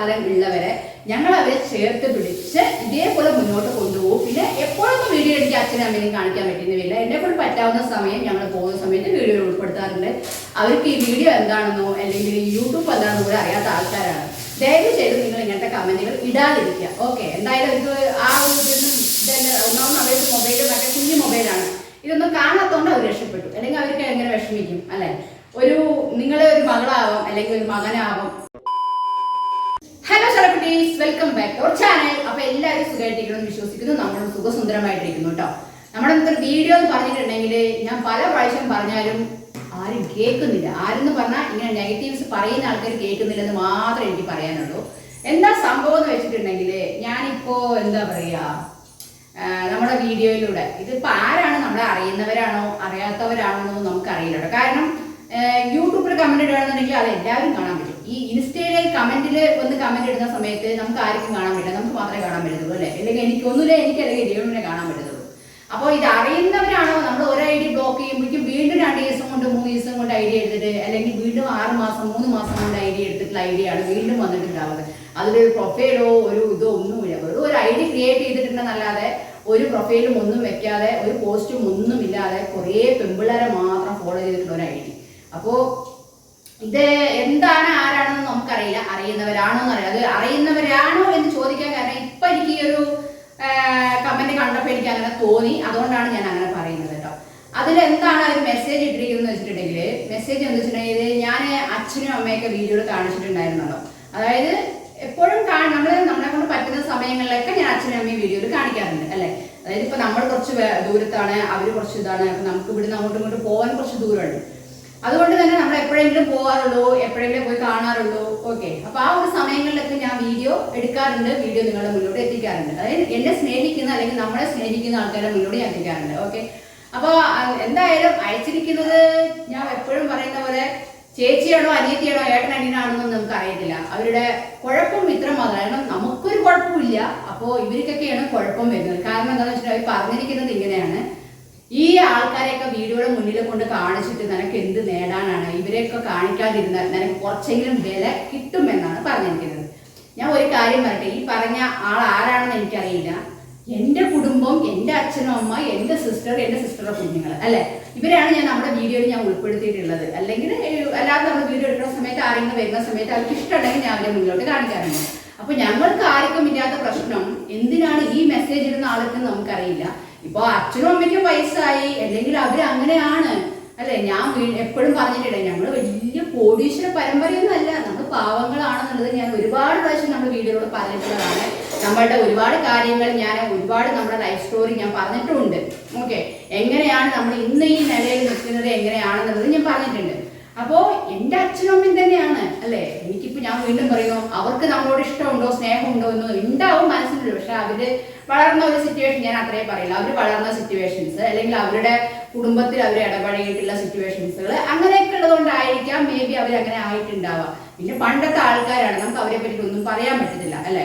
സാധനം ഉള്ളവരെ ഞങ്ങൾ അവരെ ചേർത്ത് പിടിച്ച് ഇതേപോലെ മുന്നോട്ട് കൊണ്ടുപോകും. പിന്നെ എപ്പോഴൊന്നും വീഡിയോ എനിക്ക് അച്ഛനും അമ്മയും കാണിക്കാൻ പറ്റുന്നില്ല. എന്നെ കൊണ്ട് പറ്റാവുന്ന സമയം ഞങ്ങൾ പോകുന്ന സമയത്ത് വീഡിയോ ഉൾപ്പെടുത്താറുണ്ട്. അവർക്ക് ഈ വീഡിയോ എന്താണെന്നോ അല്ലെങ്കിൽ യൂട്യൂബ് എന്താണെന്നോ കൂടെ അറിയാത്ത ആൾക്കാരാണ്. ദയവ് ചെയ്ത് നിങ്ങൾ ഇങ്ങനത്തെ കമന്റുകൾ ഇടാതിരിക്കുക. ഓക്കെ എന്തായാലും ഇത് ആ ഒരു ഇതൊന്നും ഒന്നാമത് അവർക്ക് മൊബൈൽ മറ്റേ കുഞ്ഞു മൊബൈലാണ് ഇതൊന്നും കാണാത്തതുകൊണ്ട് അവർ രക്ഷപ്പെട്ടു. അല്ലെങ്കിൽ അവർക്ക് എങ്ങനെ വിഷമിക്കും അല്ലേ? ഒരു നിങ്ങളെ ഒരു മകളാവാം അല്ലെങ്കിൽ ഒരു മകനാവാം hello celebrities welcome back to our channel അപ്പൊ എല്ലാവരും സുഖമായിട്ടിരിക്കണം വിശ്വസിക്കുന്നു. നമ്മൾ സുഖസുന്ദരമായിട്ടിരിക്കുന്നു കേട്ടോ നമ്മുടെ ഒരു വീഡിയോ എന്ന് പറഞ്ഞിട്ടുണ്ടെങ്കിൽ ഞാൻ പല പ്രാവശ്യം പറഞ്ഞാലും ആരും കേൾക്കുന്നില്ല. ആരെന്ന് പറഞ്ഞാൽ ഇങ്ങനെ നെഗറ്റീവ്സ് പറയുന്ന ആൾക്കാർ കേൾക്കുന്നില്ലെന്ന് മാത്രമേ എനിക്ക് പറയാനുള്ളൂ. എന്താ സംഭവം എന്ന് വെച്ചിട്ടുണ്ടെങ്കിൽ ഞാനിപ്പോ എന്താ പറയാ നമ്മുടെ വീഡിയോയിലൂടെ ഇതിപ്പോ ആരാണ് നമ്മളെ അറിയുന്നവരാണോ അറിയാത്തവരാണോ എന്ന് നമുക്ക് അറിയില്ല കേട്ടോ കാരണം യൂട്യൂബിൽ കമന്റ് ഇടുകയാണെന്നുണ്ടെങ്കിൽ അത് എല്ലാവരും കാണാൻ പറ്റും. ഈ ഇൻസ്റ്റയിലെ കമന്റിൽ ഒന്ന് കമന്റ് ഇടുന്ന സമയത്ത് നമുക്ക് ആർക്കും കാണാൻ പറ്റില്ല. നമുക്ക് മാത്രമേ കാണാൻ പറ്റത്തുള്ളൂ അല്ലേ? അല്ലെങ്കിൽ എനിക്ക് ഒന്നുമില്ല എനിക്ക് അല്ലെങ്കിൽ രേണുവിനെ കാണാൻ പറ്റത്തുള്ളൂ. അപ്പോൾ ഇത് അറിയുന്നവരാണോ? നമ്മൾ ഒരു ഐ ഡി ബ്ലോക്ക് ചെയ്യുമ്പോഴേക്കും വീണ്ടും രണ്ട് ദിവസം കൊണ്ട് മൂന്ന് ദിവസം കൊണ്ട് ഐ ഡി എടുത്തിട്ട് അല്ലെങ്കിൽ വീണ്ടും ആറ് മാസം മൂന്ന് മാസം കൊണ്ട് ഐ ഡി എടുത്തിട്ടുള്ള ഐ ഡി ആണ് വീണ്ടും വന്നിട്ടുണ്ടാവുന്നത്. അതിലൊരു പ്രൊഫൈലോ ഒരു ഇതോ ഒന്നുമില്ല. വെറും ഒരു ഐ ഡി ക്രിയേറ്റ് ചെയ്തിട്ടുണ്ടെന്നല്ലാതെ ഒരു പ്രൊഫൈലും ഒന്നും വെക്കാതെ ഒരു പോസ്റ്റും ഒന്നും ഇല്ലാതെ കുറേ പെമ്പിള്ളേരെ മാത്രം ഫോളോ ചെയ്തിട്ടുള്ള ഒരു ഐ ഡി. അപ്പോൾ ഇത് എന്താണ് അറിയുന്നവരാണോ എന്ന് അറിയാം അത് അറിയുന്നവരാണോ എന്ന് ചോദിക്കാൻ കാരണം ഇപ്പൊ എനിക്ക് ഈ ഒരു കമന്റ് കണ്ടപ്പോൾ എനിക്ക് അങ്ങനെ തോന്നി. അതുകൊണ്ടാണ് ഞാൻ അങ്ങനെ പറയുന്നത് കേട്ടോ. അതിൽ എന്താണ് ഒരു മെസ്സേജ് ഇട്ടിരിക്കുന്നത് വെച്ചിട്ടുണ്ടെങ്കിൽ മെസ്സേജ് എന്ന് വെച്ചിട്ടുണ്ടെങ്കിൽ ഞാൻ അച്ഛനും അമ്മയൊക്കെ വീഡിയോയിൽ കാണിച്ചിട്ടുണ്ടായിരുന്നല്ലോ. അതായത് എപ്പോഴും നമ്മൾ നമ്മളെ കൊണ്ട് പറ്റുന്ന സമയങ്ങളിലൊക്കെ ഞാൻ അച്ഛനും അമ്മയും വീഡിയോയിൽ കാണിക്കാറുണ്ട് അല്ലെ? അതായത് ഇപ്പൊ നമ്മൾ കുറച്ച് ദൂരത്താണ് അവർ കുറച്ച് ഇതാണ് നമുക്ക് ഇവിടുന്ന് അങ്ങോട്ടും ഇങ്ങോട്ടും പോകാൻ കുറച്ച് ദൂരമുണ്ട്. അതുകൊണ്ട് തന്നെ നമ്മൾ എപ്പോഴെങ്കിലും പോകാറുള്ളൂ എപ്പോഴെങ്കിലും പോയി കാണാറുള്ളൂ ഓക്കെ. അപ്പൊ ആ ഒരു സമയങ്ങളിലൊക്കെ ഞാൻ വീഡിയോ എടുക്കാറുണ്ട്. വീഡിയോ നിങ്ങളുടെ മുന്നോട്ട് എത്തിക്കാറുണ്ട്. അതായത് എന്നെ സ്നേഹിക്കുന്ന അല്ലെങ്കിൽ നമ്മളെ സ്നേഹിക്കുന്ന ആൾക്കാരുടെ മുന്നോട്ട് ഞാൻ എത്തിക്കാറുണ്ട്. ഓക്കെ. അപ്പൊ എന്തായാലും അയച്ചിരിക്കുന്നത് ഞാൻ എപ്പോഴും പറയുന്ന പോലെ ചേച്ചിയാണോ അനിയത്തിയാണോ ഏട്ടൻ അനിയനാണെന്നൊന്നും നമുക്ക് അറിയത്തില്ല അവരുടെ കുഴപ്പം ഇത്ര മാത്രം കാരണം നമുക്കൊരു കുഴപ്പമില്ല. അപ്പോ ഇവർക്കൊക്കെയാണ് കുഴപ്പം വരുന്നത്. കാരണം എന്താണെന്ന് വെച്ചിട്ടുണ്ടെങ്കിൽ പറഞ്ഞിരിക്കുന്നത് ഇങ്ങനെയാണ്. ഈ ആൾക്കാരെയൊക്കെ വീഡിയോയുടെ മുന്നിൽ കൊണ്ട് കാണിച്ചിട്ട് നിനക്ക് എന്ത് നേടാനാണ്? ഇവരെയൊക്കെ കാണിക്കാതിരുന്നാൽ നിനക്ക് കുറച്ചെങ്കിലും വില കിട്ടുമെന്നാണ് പറഞ്ഞിരിക്കുന്നത്. ഞാൻ ഒരു കാര്യം പറയട്ടെ ഈ പറഞ്ഞ ആൾ ആരാണെന്ന് എനിക്കറിയില്ല. എന്റെ കുടുംബം എന്റെ അച്ഛനും അമ്മ എന്റെ സിസ്റ്റർ എന്റെ സിസ്റ്ററുടെ കുഞ്ഞുങ്ങൾ അല്ലെ? ഇവരാണ് ഞാൻ നമ്മുടെ വീഡിയോയിൽ ഞാൻ ഉൾപ്പെടുത്തിയിട്ടുള്ളത്. അല്ലെങ്കിൽ അല്ലാതെ നമ്മൾ വീഡിയോ എടുക്കുന്ന സമയത്ത് ആരെങ്കിലും വരുന്ന സമയത്ത് അവർക്ക് ഇഷ്ടമുണ്ടെങ്കിൽ ഞാൻ അവരെ മുന്നോട്ട് കാണിക്കാറുണ്ട്. അപ്പൊ ഞങ്ങൾക്ക് ആർക്കും ഇല്ലാത്ത പ്രശ്നം എന്തിനാണ് ഈ മെസ്സേജ് ഇടുന്ന ആൾക്ക് നമുക്കറിയില്ല. ഇപ്പൊ അച്ഛനും അമ്മയ്ക്കും ആയി അല്ലെങ്കിൽ അവർ അങ്ങനെയാണ്. അല്ലെ? ഞാൻ എപ്പോഴും പറഞ്ഞിട്ടില്ല ഞങ്ങൾ വലിയ കോടീശ്വര പരമ്പരയൊന്നും അല്ല. നമ്മൾ പാവങ്ങളാണെന്നുള്ളത് ഞാൻ ഒരുപാട് പ്രാവശ്യം നമ്മുടെ വീഡിയോയിലൂടെ പറഞ്ഞിട്ടുള്ളതാണ്. നമ്മളുടെ ഒരുപാട് കാര്യങ്ങൾ ഞാൻ ഒരുപാട് നമ്മുടെ ലൈഫ് സ്റ്റോറി ഞാൻ പറഞ്ഞിട്ടുണ്ട്. ഓക്കെ എങ്ങനെയാണ് നമ്മൾ ഇന്ന് ഈ നിലയിൽ നിൽക്കുന്നത്? എങ്ങനെയാണെന്നുള്ളത് ഞാൻ പറഞ്ഞിട്ടുണ്ട്. അപ്പോ എന്റെ അച്ഛനും അമ്മയും തന്നെയാണ് അല്ലെ? എനിക്കിപ്പോ ഞാൻ വീണ്ടും പറയുന്നു അവർക്ക് നമ്മളോട് ഇഷ്ടമുണ്ടോ സ്നേഹമുണ്ടോ എന്ന് ഉണ്ടാവും മനസ്സിലുണ്ട്. പക്ഷെ അവർ വളർന്ന ഒരു സിറ്റുവേഷൻ ഞാൻ അത്രേ പറയില്ല. അവർ വളർന്ന സിറ്റുവേഷൻസ് അല്ലെങ്കിൽ അവരുടെ കുടുംബത്തിൽ അവർ ഇടപഴകിയിട്ടുള്ള സിറ്റുവേഷൻസുകൾ അങ്ങനെയൊക്കെ ഉള്ളതുകൊണ്ടായിരിക്കാം മേ ബി അവർ അങ്ങനെ ആയിട്ടുണ്ടാവാം പിന്നെ പണ്ടത്തെ ആൾക്കാരാണ് നമുക്ക് അവരെ പറ്റി ഒന്നും പറയാൻ പറ്റത്തില്ല അല്ലെ?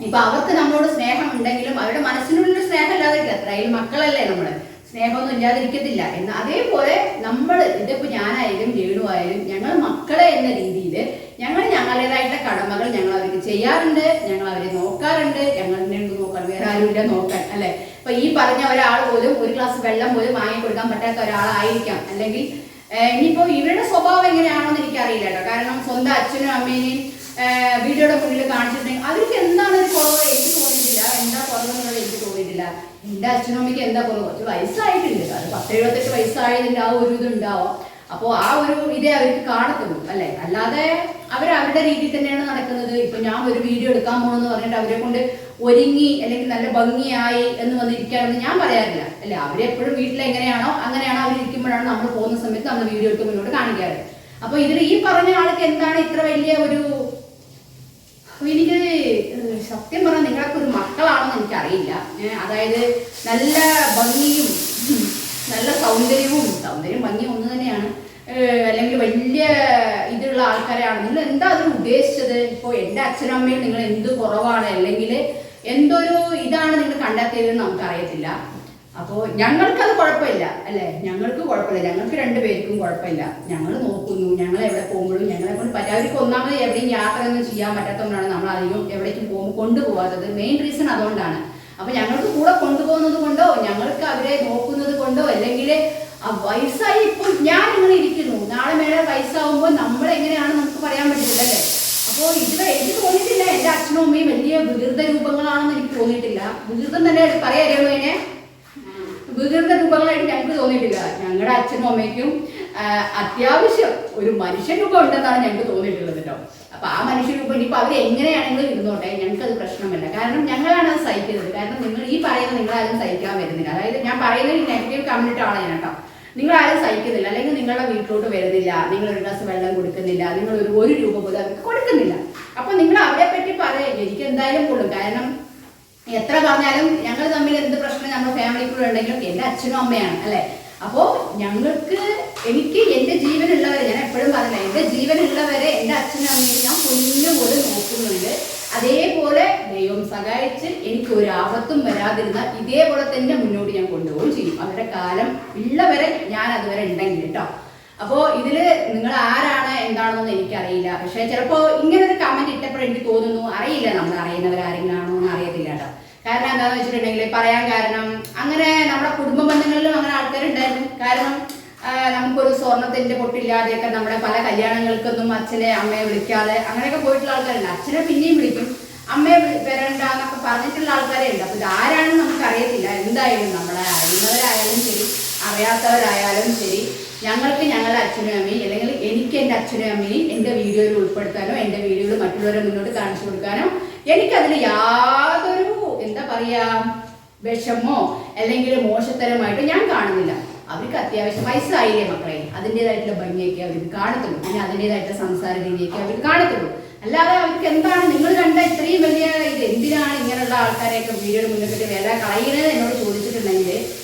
ഇപ്പൊ അവർക്ക് നമ്മളോട് സ്നേഹം ഉണ്ടെങ്കിലും അവരുടെ മനസ്സിനുള്ളിൽ സ്നേഹം ഇല്ലാതെ എത്രയും മക്കളല്ലേ നമ്മൾ. സ്നേഹമൊന്നും ഇല്ലാതിരിക്കത്തില്ല. എന്ന് അതേപോലെ നമ്മൾ ഇതിപ്പോ ഞാനായാലും രേണു ആയാലും ഞങ്ങൾ മക്കളെ എന്ന രീതിയിൽ ഞങ്ങൾ ഞങ്ങളുടേതായിട്ടുള്ള കടമകൾ ഞങ്ങൾ അവർക്ക് ചെയ്യാറുണ്ട് ഞങ്ങൾ അവരെ നോക്കാറുണ്ട് ഞങ്ങളുടെ നോക്കാൻ വേറെ ആരുമില്ല നോക്കാൻ അല്ലെ? അപ്പൊ ഈ പറഞ്ഞ ഒരാൾ പോലും ഒരു ഗ്ലാസ് വെള്ളം പോലും വാങ്ങി കൊടുക്കാൻ പറ്റാത്ത ഒരാളായിരിക്കാം. അല്ലെങ്കിൽ ഇനിയിപ്പോ ഇവരുടെ സ്വഭാവം എങ്ങനെയാണെന്ന് എനിക്കറിയില്ല കേട്ടോ. കാരണം സ്വന്തം അച്ഛനും അമ്മേനെയും വീടുകളുടെ മുന്നിൽ കാണിച്ചിട്ടുണ്ടെങ്കിൽ അവർക്ക് എന്താണ് ഒരു കുറവ്? എനിക്ക് തോന്നിയിട്ടില്ല എന്താ തോന്നിയിട്ടില്ല എന്റെ അച്ഛനും അമ്മയ്ക്ക് എന്താ കുറവ്? കുറച്ച് വയസ്സായിട്ടുണ്ട് അത് പത്ത് എഴുപത്തെട്ട് വയസ്സായതിന്റെ ആ ഒരു ഇത് ഉണ്ടാവാം അപ്പോൾ ആ ഒരു ഇതേ അവർക്ക് കാണത്തുള്ളൂ അല്ലെ? അല്ലാതെ അവർ അവരുടെ രീതിയിൽ തന്നെയാണ് നടക്കുന്നത്. ഇപ്പൊ ഞാൻ ഒരു വീഡിയോ എടുക്കാൻ പോകണമെന്ന് പറഞ്ഞിട്ട് അവരെ കൊണ്ട് ഒരുങ്ങി അല്ലെങ്കിൽ നല്ല ഭംഗിയായി എന്ന് വന്നിരിക്കുകയാണെന്ന് ഞാൻ പറയാറില്ല അല്ലെ? അവരെപ്പോഴും വീട്ടിൽ എങ്ങനെയാണോ അങ്ങനെയാണോ അവർ ഇരിക്കുമ്പോഴാണ് നമ്മൾ പോകുന്ന സമയത്ത് നമ്മൾ വീഡിയോ എടുത്ത് മുന്നോട്ട് കാണിക്കാറ്. അപ്പൊ ഇതിൽ ഈ പറഞ്ഞ ആൾക്ക് എന്താണ് ഇത്ര വലിയ ഒരു എനിക്ക് സത്യം പറഞ്ഞാൽ നിങ്ങളൊക്കെ ഒരു മക്കളാണെന്ന് എനിക്കറിയില്ല. അതായത് നല്ല ഭംഗിയും നല്ല സൗന്ദര്യവും സൗന്ദര്യം ഭംഗി ഒന്ന് തന്നെയാണ്. അല്ലെങ്കിൽ വലിയ ഇതുള്ള ആൾക്കാരാണ് നിങ്ങൾ എന്താ അതിന് ഉദ്ദേശിച്ചത്? ഇപ്പോൾ എന്റെ അച്ഛനമ്മയും നിങ്ങൾ എന്ത് കുറവാണ്? അല്ലെങ്കിൽ എന്തൊരു ഇതാണ് നിങ്ങൾ കണ്ടെത്തിയതെന്ന് നമുക്കറിയത്തില്ല. അപ്പോൾ ഞങ്ങൾക്കത് കുഴപ്പമില്ല അല്ലേ? ഞങ്ങൾക്ക് കുഴപ്പമില്ല. ഞങ്ങൾക്ക് രണ്ടുപേർക്കും കുഴപ്പമില്ല. ഞങ്ങൾ നോക്കുന്നു. ഞങ്ങൾ എവിടെ പോകുമ്പോഴും ഞങ്ങളെ കൊണ്ട് പറ്റും അവർക്ക് ഒന്നാമത് എവിടെയും യാത്രയൊന്നും ചെയ്യാൻ പറ്റാത്തതുകൊണ്ടാണ് നമ്മൾ അധികം എവിടേക്കും പോകുമ്പോൾ കൊണ്ടുപോകാത്തത്. മെയിൻ റീസൺ അതുകൊണ്ടാണ്. അപ്പൊ ഞങ്ങൾക്ക് കൂടെ കൊണ്ടുപോകുന്നത് കൊണ്ടോ ഞങ്ങൾക്ക് അവരെ നോക്കുന്നത് കൊണ്ടോ അല്ലെങ്കിൽ വയസ്സായി ഇപ്പോൾ ഞാൻ ഇങ്ങനെ ഇരിക്കുന്നു. നാളെ മേലെ വയസ്സാവുമ്പോൾ നമ്മൾ എങ്ങനെയാണ് നമുക്ക് പറയാൻ പറ്റില്ല അല്ലേ അപ്പോൾ ഇതുവരെ എനിക്ക് തോന്നിയിട്ടില്ല. എന്റെ അച്ഛനും അമ്മയും വലിയ വികൃത രൂപങ്ങളാണെന്ന് എനിക്ക് തോന്നിയിട്ടില്ല. വികൃതം തന്നെ പറയാറിയാമോ അതിനെ വികൃത രൂപങ്ങളായിട്ട് ഞങ്ങൾക്ക് തോന്നിയിട്ടില്ല. ഞങ്ങളുടെ അച്ഛനും അമ്മയ്ക്കും അത്യാവശ്യം ഒരു മനുഷ്യരൂപം ഉണ്ടെന്നാണ് ഞങ്ങൾക്ക് തോന്നിയിട്ടുള്ളത് കേട്ടോ. അപ്പൊ ആ മനുഷ്യരൂപം ഇനിയിപ്പോ അവർ എങ്ങനെയാണെങ്കിലും ഇരുന്നോട്ടെ ഞങ്ങൾക്ക് അത് പ്രശ്നമല്ല. കാരണം ഞങ്ങളാണ് അത് സഹിക്കുന്നത്. കാരണം നിങ്ങൾ ഈ പറയുന്ന നിങ്ങളാരും സഹിക്കാൻ വരുന്നില്ല. അതായത് ഞാൻ പറയുന്നത് നെഗറ്റീവ് കമ്മ്യൂണിറ്റി ആണ് ഞാൻ കേട്ടോ. നിങ്ങൾ ആരും സഹിക്കുന്നില്ല. അല്ലെങ്കിൽ നിങ്ങളുടെ വീട്ടിലോട്ട് വരുന്നില്ല. നിങ്ങൾ ഒരു ഗ്ലാസ് വെള്ളം കൊടുക്കുന്നില്ല. നിങ്ങൾ ഒരു ഒരു രൂപ പോലും അവർക്ക് കൊടുക്കുന്നില്ല. അപ്പൊ നിങ്ങൾ അവരെ പറ്റി പറയാം എനിക്ക് എന്തായാലും കൊള്ളും കാരണം എത്ര പറഞ്ഞാലും ഞങ്ങൾ തമ്മിൽ എന്ത് പ്രശ്നം നമ്മുടെ ഫാമിലിക്കുള്ള ഉണ്ടെങ്കിലും എന്റെ അച്ഛനും അമ്മയാണ് അല്ലെ? അപ്പോ ഞങ്ങൾക്ക് എനിക്ക് എന്റെ ജീവനുള്ളവരെ ഞാൻ എപ്പോഴും പറഞ്ഞില്ല എന്റെ ജീവനുള്ളവരെ എന്റെ അച്ഛനും അമ്മയും ഞാൻ പൊന്നുപോലെ നോക്കുന്നുണ്ട്. അതേപോലെ ദൈവം സഹായിച്ച് എനിക്ക് ഒരു ആപത്തും വരാതിരുന്ന ഇതേപോലെ തന്നെ മുന്നോട്ട് ഞാൻ കൊണ്ടുപോവുകയും ചെയ്യും. അവരുടെ കാലം ഉള്ളവരെ ഞാൻ അതുവരെ ഉണ്ടെങ്കിൽ കേട്ടോ. അപ്പോ ഇതിൽ നിങ്ങൾ ആരാണ് എന്താണെന്നൊന്നും എനിക്കറിയില്ല. പക്ഷെ ചിലപ്പോ ഇങ്ങനെ ഒരു കമന്റ് ഇട്ടപ്പോഴെനിക്ക് തോന്നുന്നു അറിയില്ല നമ്മൾ അറിയുന്നവരാരെങ്കിലും ആണോ എന്ന് അറിയത്തില്ല കേട്ടോ. കാരണം എന്താണെന്ന് വെച്ചിട്ടുണ്ടെങ്കിൽ പറയാൻ കാരണം അങ്ങനെ നമ്മുടെ കുടുംബ ബന്ധങ്ങളിലും അങ്ങനെ ആൾക്കാരുണ്ടായിരുന്നു കാരണം ആ, നമുക്കൊരു സ്വർണത്തിന്റെ പൊട്ടില്ലാതെയൊക്കെ നമ്മുടെ പല കല്യാണങ്ങൾക്കൊന്നും അച്ഛനെ അമ്മയെ വിളിക്കാതെ അങ്ങനെയൊക്കെ പോയിട്ടുള്ള ആൾക്കാരുണ്ട്. അച്ഛനെ പിന്നെയും വിളിക്കും. അമ്മയെ വരണ്ട എന്നൊക്കെ പറഞ്ഞിട്ടുള്ള ആൾക്കാരെ ഉണ്ട് അപ്പൊ ഇതാരാണെന്ന് നമുക്ക് അറിയത്തില്ല എന്തായാലും നമ്മളെ അറിയുന്നവരായാലും ശരി അറിയാത്തവരായാലും ശരി ഞങ്ങൾക്ക് ഞങ്ങളുടെ അച്ഛനും അമ്മയും അല്ലെങ്കിൽ എനിക്ക് എന്റെ അച്ഛനും അമ്മയും എന്റെ വീഡിയോയിൽ ഉൾപ്പെടുത്താനോ എന്റെ വീഡിയോയിൽ മറ്റുള്ളവരെ മുന്നോട്ട് കാണിച്ചു കൊടുക്കാനോ എനിക്കതിൽ യാതൊരു എന്താ പറയാ വിഷമോ അല്ലെങ്കിൽ മോശത്തരമായിട്ട് ഞാൻ കാണുന്നില്ല. അവർക്ക് അത്യാവശ്യം വയസ്സായില്ലേ മക്കളെ? അതിന്റെതായിട്ടുള്ള ഭംഗിയൊക്കെ അവർക്ക് കാണത്തുള്ളൂ. പിന്നെ അതിന്റെതായിട്ടുള്ള സംസാര രീതിയൊക്കെ അവർക്ക് കാണത്തുള്ളൂ. അല്ലാതെ അവർക്ക് എന്താണ്? നിങ്ങൾ കണ്ട ഇത്രയും വലിയ ഇത് എന്തിനാണ് ഇങ്ങനെയുള്ള ആൾക്കാരെയൊക്കെ വീഡിയോയുടെ മുന്നിട്ട് വില കളയണത് എന്നോട് ചോദിച്ചിട്ടുണ്ടെങ്കിൽ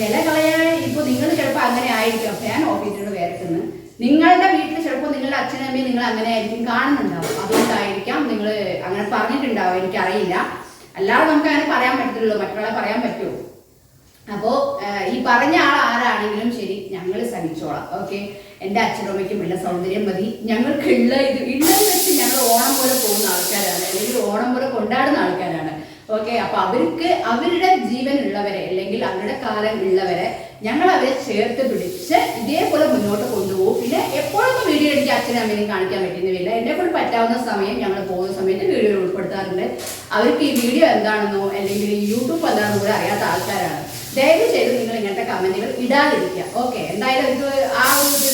വില കളയാൻ ഇപ്പോൾ നിങ്ങൾ ചിലപ്പോൾ അങ്ങനെ ആയിരിക്കും. ഫാൻ ഓഫ് ചെയ്തിട്ട് വേർക്കുന്നു നിങ്ങളുടെ വീട്ടിൽ ചിലപ്പോൾ നിങ്ങളുടെ അച്ഛനും അമ്മയും നിങ്ങൾ അങ്ങനെ ആയിരിക്കും കാണുന്നുണ്ടാവും. അതുകൊണ്ടായിരിക്കാം നിങ്ങൾ അങ്ങനെ പറഞ്ഞിട്ടുണ്ടാവും. എനിക്കറിയില്ല. അല്ലാതെ നമുക്ക് അങ്ങനെ പറയാൻ പറ്റത്തുള്ളൂ. മറ്റുള്ള പറയാൻ പറ്റുമോ? അപ്പോ ഈ പറഞ്ഞ ആൾ ആരാണെങ്കിലും ശരി ഞങ്ങൾ സഹിച്ചോളാം ഓക്കെ? എന്റെ അച്ഛനും അമ്മയ്ക്കും ഉള്ള സൗന്ദര്യം മതി. ഞങ്ങൾക്ക് ഉള്ള ഇത് ഉള്ളത് വെച്ച് ഞങ്ങൾ ഓണം പോലെ പോകുന്ന ആൾക്കാരാണ് അല്ലെങ്കിൽ ഓണം പോലെ കൊണ്ടാടുന്ന ആൾക്കാരാണ്. ഓക്കെ? അപ്പൊ അവർക്ക് അവരുടെ ജീവൻ ഉള്ളവരെ അല്ലെങ്കിൽ അവരുടെ കാലം ഉള്ളവരെ ഞങ്ങൾ അവരെ ചേർത്ത് പിടിച്ച് ഇതേപോലെ മുന്നോട്ട് കൊണ്ടുപോകും. പിന്നെ എപ്പോഴൊക്കെ വീഡിയോ എനിക്ക് അച്ഛനും അമ്മയും കാണിക്കാൻ പറ്റുന്നില്ല. എന്നെ കൊണ്ട് പറ്റാവുന്ന സമയം ഞങ്ങൾ പോകുന്ന സമയത്ത് വീഡിയോ ഉൾപ്പെടുത്താറുണ്ട്. അവർക്ക് ഈ വീഡിയോ എന്താണെന്നോ അല്ലെങ്കിൽ യൂട്യൂബ് എന്താണെന്നോ കൂടെ അറിയാത്ത ആൾക്കാരാണ്. ദയവ് ചെയ്ത് നിങ്ങൾ ഇങ്ങനത്തെ കമന്റുകൾ ഇടാതിരിക്കുക. ഓക്കെ എന്തായാലും ഇത് ആ ഒരു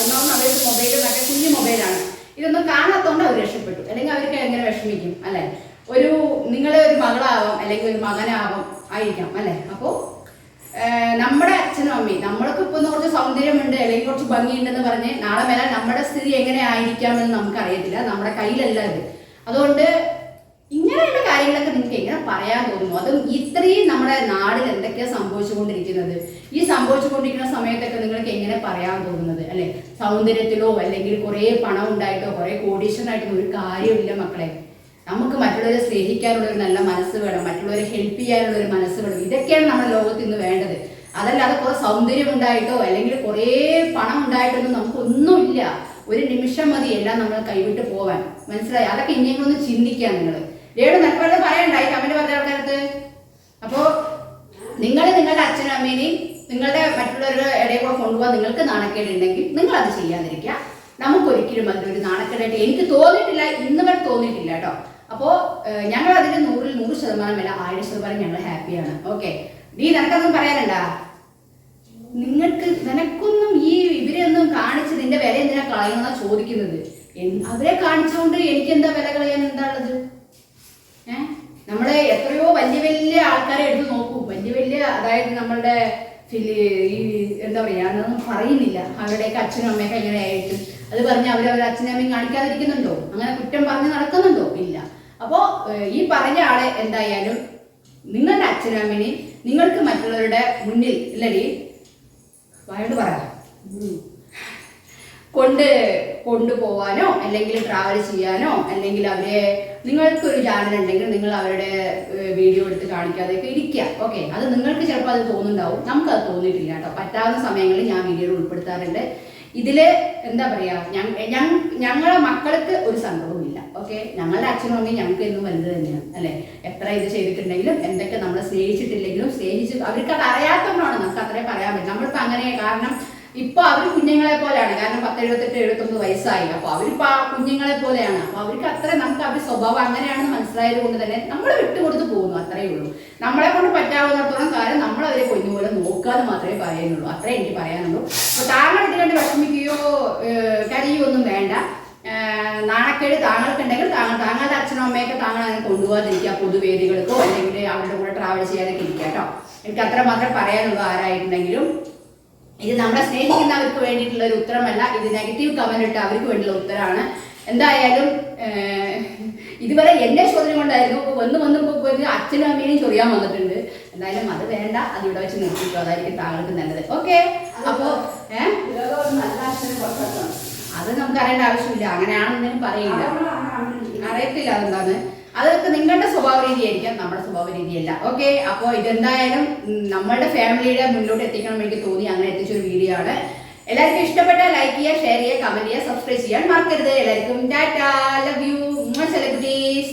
ഒന്നാമത് അവർക്ക് മൊബൈൽ മറ്റേ കുഞ്ഞു മൊബൈലാണ് ഇതൊന്നും കാണാത്തോണ്ട് അവർ രക്ഷപ്പെട്ടു. അല്ലെങ്കിൽ അവർക്ക് എങ്ങനെ വിഷമിക്കും അല്ലെ? ഒരു നിങ്ങളെ ഒരു മകളാവാം അല്ലെങ്കിൽ ഒരു മകനാവാം ആയിരിക്കാം അല്ലെ? അപ്പോ നമ്മുടെ അച്ഛനും അമ്മയും നമ്മൾക്ക് ഇപ്പൊ കുറച്ച് സൗന്ദര്യമുണ്ട് അല്ലെങ്കിൽ കുറച്ച് ഭംഗിയുണ്ടെന്ന് പറഞ്ഞ് നാളെ മേലെ നമ്മുടെ സ്ഥിതി എങ്ങനെ ആയിരിക്കാമെന്ന് നമുക്ക് അറിയത്തില്ല നമ്മുടെ കയ്യിലല്ല അത് അതുകൊണ്ട് ഇങ്ങനെയുള്ള കാര്യങ്ങളൊക്കെ നിങ്ങൾക്ക് എങ്ങനെ പറയാൻ തോന്നുന്നു. അതും ഇത്രയും നമ്മുടെ നാടിൽ എന്തൊക്കെയാ സംഭവിച്ചുകൊണ്ടിരിക്കുന്നത്? ഈ സംഭവിച്ചുകൊണ്ടിരിക്കുന്ന സമയത്തൊക്കെ നിങ്ങൾക്ക് എങ്ങനെ പറയാൻ തോന്നുന്നത്? അല്ലെ? സൗന്ദര്യത്തിലോ അല്ലെങ്കിൽ കുറെ പണം ഉണ്ടായിട്ടോ കുറെ കോടീശ്വരനായിട്ടോ ഒരു കാര്യമില്ല മക്കളെ. നമുക്ക് മറ്റുള്ളവരെ സ്നേഹിക്കാനുള്ള ഒരു നല്ല മനസ്സ് വേണം. മറ്റുള്ളവരെ ഹെൽപ്പ് ചെയ്യാനുള്ള ഒരു മനസ്സ് വേണം. ഇതൊക്കെയാണ് നമ്മുടെ ലോകത്ത് ഇന്ന് വേണ്ടത്. അതല്ലാതെ കുറെ സൗന്ദര്യം ഉണ്ടായിട്ടോ അല്ലെങ്കിൽ കുറെ പണം ഉണ്ടായിട്ടൊന്നും നമുക്കൊന്നുമില്ല. ഒരു നിമിഷം മതി എല്ലാം നമ്മൾ കൈവിട്ട് പോവാൻ. മനസ്സിലായി? അതൊക്കെ ഇനിയെങ്കിലും ഒന്ന് ചിന്തിക്കാം നിങ്ങൾ. രേണു നിനക്കത് പറയണ്ടായി? കമന്റ് പറഞ്ഞ ആൾക്കാരത്ത് അപ്പോ നിങ്ങൾ നിങ്ങളുടെ അച്ഛനും അമ്മേനെയും നിങ്ങളുടെ മറ്റുള്ളവരുടെ ഇടയിൽ കൂടെ കൊണ്ടുപോകാൻ നിങ്ങൾക്ക് നാണക്കേടുണ്ടെങ്കിൽ നിങ്ങൾ അത് ചെയ്യാതിരിക്കുക. നമുക്ക് ഒരിക്കലും അതിലൊരു നാണക്കേടായിട്ട് എനിക്ക് തോന്നിയിട്ടില്ല ഇന്ന് വരെ തോന്നിയിട്ടില്ല കേട്ടോ. അപ്പോ ഞങ്ങൾ അതിന് നൂറിൽ നൂറ് ശതമാനം അല്ല ആയിരം ശതമാനം ഞങ്ങൾ ഹാപ്പിയാണ് ഓക്കെ. നീ നിനക്കൊന്നും പറയാനുണ്ടാ? നിങ്ങൾക്ക് നിനക്കൊന്നും ഈ ഇവരെ ഒന്നും കാണിച്ച് നിന്റെ വില എന്തിനാ കളയുന്ന ചോദിക്കുന്നത്? അവരെ കാണിച്ചുകൊണ്ട് എനിക്ക് എന്താ വില കളയാൻ എന്താ ഏഹ് നമ്മളെ എത്രയോ വലിയ വലിയ ആൾക്കാരെ എടുത്ത് നോക്കൂ. വലിയ വലിയ അതായത് നമ്മളുടെ ഈ എന്താ പറയാ അതൊന്നും പറയുന്നില്ല. അവരുടെയൊക്കെ അച്ഛനും അമ്മയൊക്കെ എങ്ങനെയായിട്ട് അത് പറഞ്ഞ് അവർ അവരുടെ അച്ഛനും അമ്മയും കാണിക്കാതിരിക്കുന്നുണ്ടോ? അങ്ങനെ കുറ്റം പറഞ്ഞ് നടക്കുന്നുണ്ടോ? ഇല്ല. അപ്പോൾ ഈ പറഞ്ഞ ആളെ എന്തായാലും നിങ്ങളുടെ അച്ഛനും അമ്മേനെയും നിങ്ങൾക്ക് മറ്റുള്ളവരുടെ മുന്നിൽ ഇല്ലടി? വായോട് പറ. കൊണ്ട് കൊണ്ടുപോവാനോ അല്ലെങ്കിൽ ട്രാവൽ ചെയ്യാനോ അല്ലെങ്കിൽ അവരെ നിങ്ങൾക്കൊരു ചാനൽ ഉണ്ടെങ്കിൽ നിങ്ങൾ അവരുടെ വീഡിയോ എടുത്ത് കാണിക്കാതെയൊക്കെ ഇരിക്കുക. ഓക്കെ അത് നിങ്ങൾക്ക് ചിലപ്പോൾ അത് തോന്നുന്നുണ്ടാവും. അത് തോന്നിയിട്ടില്ല കേട്ടോ. പറ്റാവുന്ന സമയങ്ങളിൽ ഞാൻ വീഡിയോ ഉൾപ്പെടുത്താറുണ്ട്. ഇതിൽ എന്താ പറയാ ഞങ്ങ- ഞങ്ങ- ഞങ്ങളെ മക്കൾക്ക് ഒരു സംഭവം ഇല്ല ഓക്കെ ഞങ്ങളുടെ അച്ഛനും അമ്മയും ഞങ്ങൾക്ക് എന്നും വലുത് തന്നെയാണ്. അല്ലെ? എത്ര ഇത് ചെയ്തിട്ടുണ്ടെങ്കിലും എന്തൊക്കെ നമ്മളെ സ്നേഹിച്ചിട്ടില്ലെങ്കിലും സ്നേഹിച്ച് അവർക്ക് അത് അറിയാത്തവരാണ്. നമുക്ക് അത്രേ പറയാൻ പറ്റും. നമ്മളിപ്പോ അങ്ങനെ കാരണം ഇപ്പൊ അവർ കുഞ്ഞുങ്ങളെ പോലെയാണ്. കാരണം പത്ത് എഴുപത്തെട്ട് എഴുപത്തൊമ്പത് വയസ്സായി. അപ്പൊ അവരിപ്പോ ആ കുഞ്ഞുങ്ങളെ പോലെയാണ്. അപ്പൊ അവർക്ക് അത്ര നമുക്ക് അവരുടെ സ്വഭാവം അങ്ങനെയാണ് മനസ്സിലായത് കൊണ്ട് തന്നെ നമ്മൾ വിട്ടുകൊടുത്ത് പോകുന്നു. അത്രയേ ഉള്ളൂ. നമ്മളെ കൊണ്ട് പറ്റാവുന്നിടത്തോളം കാരണം നമ്മൾ അവരെ കുഞ്ഞുപോലെ നോക്കാതെ മാത്രമേ പറയുന്നുള്ളൂ അത്രേ എനിക്ക് പറയാനുള്ളൂ. അപ്പൊ താങ്കൾ ഇത് വിഷമിക്കുകയോ കരിയോ ഒന്നും വേണ്ട. നാണക്കേട് താങ്കൾക്കുണ്ടെങ്കിൽ താങ്കൾ താങ്കളുടെ അച്ഛനും അമ്മയൊക്കെ താങ്കൾ അതിനെ കൊണ്ടുപോകാതിരിക്കുക. പൊതുവേദികൾക്കോ അല്ലെങ്കിൽ അവരുടെ കൂടെ ട്രാവൽ ചെയ്യാതൊക്കെ ഇരിക്കുക കേട്ടോ. എനിക്ക് അത്ര മാത്രമേ പറയാനുള്ളൂ ആരായിട്ടുണ്ടെങ്കിലും ഇത് നമ്മളെ സ്നേഹിക്കുന്നവർക്ക് വേണ്ടിയിട്ടുള്ള ഒരു ഉത്തരമല്ല ഇത് നെഗറ്റീവ് കമന്റ് ഇട്ട് അവർക്ക് വേണ്ടിയുള്ള ഉത്തരമാണ് എന്തായാലും ഇതുവരെ എന്റെ ചോദ്യം കൊണ്ടായിരുന്നു. വന്ന് വന്ന് പോയി അച്ഛനും അമ്മേനെയും ചൊറിയാൻ വന്നിട്ടുണ്ട്. എന്തായാലും അത് വേണ്ട അത് ഇവിടെ വെച്ച് നിർത്തിക്കോ. അതായിരിക്കും താങ്കൾക്ക് നല്ലത്. ഓക്കെ? അപ്പോ അത് നമുക്ക് അറിയേണ്ട ആവശ്യമില്ല. അങ്ങനെയാണെന്ന് പറയില്ല. അറിയത്തില്ല അതെന്താണ്? അതൊക്കെ നിങ്ങളുടെ സ്വഭാവ രീതിയായിരിക്കാം നമ്മുടെ സ്വഭാവ രീതിയല്ല ഓക്കെ? അപ്പോൾ ഇതെന്തായാലും നമ്മുടെ ഫാമിലിയുടെ മുന്നോട്ട് എത്തിക്കണം എനിക്ക് തോന്നി അങ്ങനെ എത്തിച്ച ഒരു വീഡിയോ ആണ്. എല്ലാവർക്കും ഇഷ്ടപ്പെട്ട ലൈക്ക് ചെയ്യുക ഷെയർ ചെയ്യുക കമന്റ് ചെയ്യുക സബ്സ്ക്രൈബ് ചെയ്യാൻ മറക്കരുത്. എല്ലാവർക്കും ടാറ്റ ലവ് യു. സെലിബ്രിറ്റീസ്